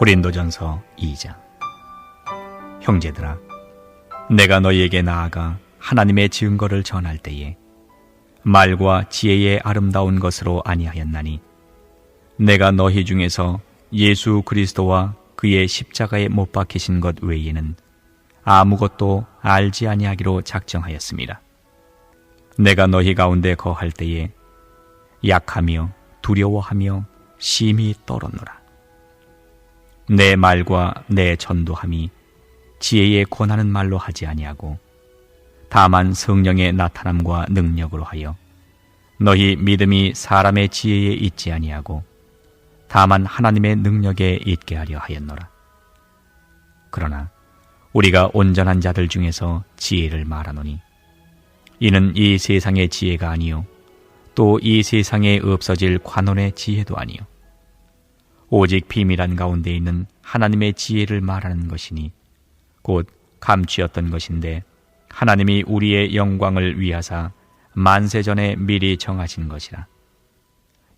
고린도전서 2장 형제들아 내가 너희에게 나아가 하나님의 증거를 전할 때에 말과 지혜의 아름다운 것으로 아니하였나니 내가 너희 중에서 예수 그리스도와 그의 십자가에 못 박히신 것 외에는 아무것도 알지 아니하기로 작정하였습니다. 내가 너희 가운데 거할 때에 약하며 두려워하며 심히 떨었노라. 내 말과 내 전도함이 지혜에 권하는 말로 하지 아니하고 다만 성령의 나타남과 능력으로 하여 너희 믿음이 사람의 지혜에 있지 아니하고 다만 하나님의 능력에 있게 하려 하였노라. 그러나 우리가 온전한 자들 중에서 지혜를 말하노니 이는 이 세상의 지혜가 아니요 또 이 세상에 없어질 관원의 지혜도 아니요 오직 비밀한 가운데 있는 하나님의 지혜를 말하는 것이니 곧 감추었던 것인데 하나님이 우리의 영광을 위하사 만세 전에 미리 정하신 것이라.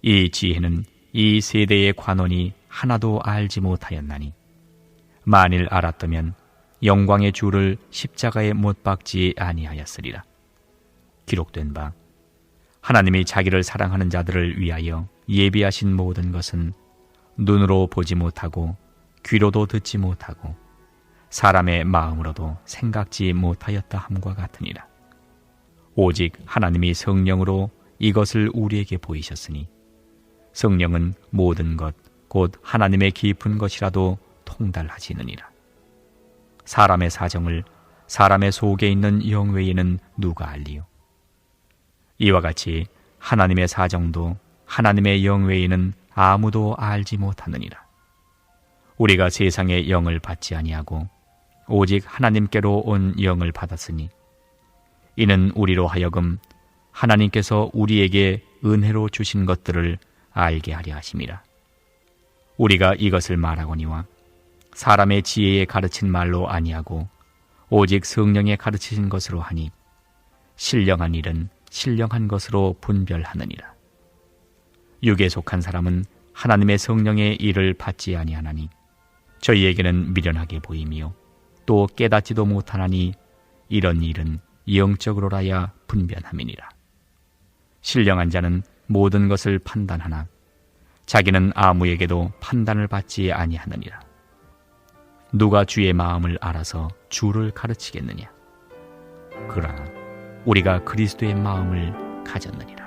이 지혜는 이 세대의 관원이 하나도 알지 못하였나니 만일 알았다면 영광의 주를 십자가에 못 박지 아니하였으리라. 기록된 바 하나님이 자기를 사랑하는 자들을 위하여 예비하신 모든 것은 눈으로 보지 못하고 귀로도 듣지 못하고 사람의 마음으로도 생각지 못하였다 함과 같으니라. 오직 하나님이 성령으로 이것을 우리에게 보이셨으니 성령은 모든 것, 곧 하나님의 깊은 것이라도 통달하시느니라. 사람의 사정을 사람의 속에 있는 영 외에는 누가 알리요? 이와 같이 하나님의 사정도 하나님의 영 외에는 아무도 알지 못하느니라. 우리가 세상의 영을 받지 아니하고 오직 하나님께로 온 영을 받았으니 이는 우리로 하여금 하나님께서 우리에게 은혜로 주신 것들을 알게 하려 하심이라. 우리가 이것을 말하거니와 사람의 지혜에 가르친 말로 아니하고 오직 성령에 가르치신 것으로 하니 신령한 일은 신령한 것으로 분별하느니라. 육에 속한 사람은 하나님의 성령의 일을 받지 아니하나니 저희에게는 미련하게 보이며 또 깨닫지도 못하나니 이런 일은 영적으로라야 분변함이니라. 신령한 자는 모든 것을 판단하나 자기는 아무에게도 판단을 받지 아니하느니라. 누가 주의 마음을 알아서 주를 가르치겠느냐? 그러나 우리가 그리스도의 마음을 가졌느니라.